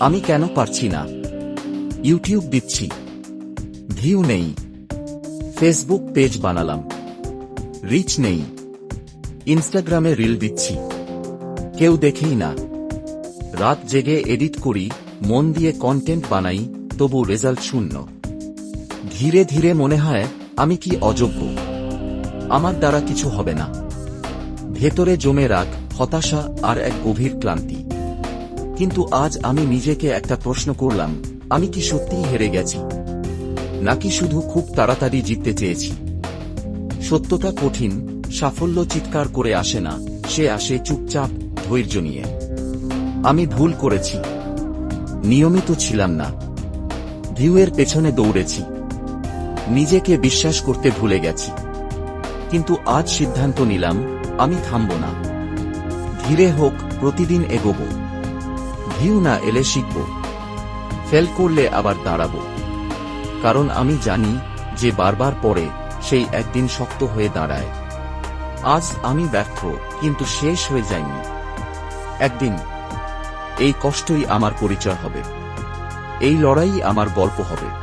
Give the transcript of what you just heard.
আমি কেন পারছি না? ইউটিউব দিচ্ছি। ভিউ নেই। ফেসবুক পেজ বানালাম। রিচ নেই। ইনস্টাগ্রামে রিল দিচ্ছি। কেউ দেখেই না। রাত জেগে এডিট করি, মন দিয়ে কন্টেন্ট বানাই, তবু রেজাল্ট শূন্য। ধীরে ধীরে মনে হয়, আমি কি অযোগ্য? আমার দ্বারা কিছু হবে না। ভেতরে জমে রাখ হতাশা আর এক গভীর ক্লান্তি। কিন্তু আজ আমি নিজেকে একটা প্রশ্ন করলাম, আমি কি সত্যিই হেরে গেছি? নাকি শুধু খুব তাড়াতাড়ি জিততে চেয়েছি? সত্যতা কঠিন, সাফল্য চিৎকার করে আসে না, সে আসে চুপচাপ, ধৈর্য নিয়ে। আমি ভুল করেছি। নিয়মিত ছিলাম না। ভিউয়ের পেছনে দৌড়েছি। নিজেকে বিশ্বাস করতে ভুলে গেছি। কিন্তু আজ সিদ্ধান্ত নিলাম, আমি থামব না। ধীরে হোক, প্রতিদিন এগোবো। ভিউ না এলে শিখব। ফেল করলে আবার দাঁড়াব। কারণ আমি জানি যে বারবার পরে সেই একদিন শক্ত হয়ে দাঁড়ায়। আজ আমি ব্যর্থ, কিন্তু শেষ হয়ে যায়নি। একদিন এই কষ্টই আমার পরিচয় হবে। এই লড়াই আমার গল্প হবে।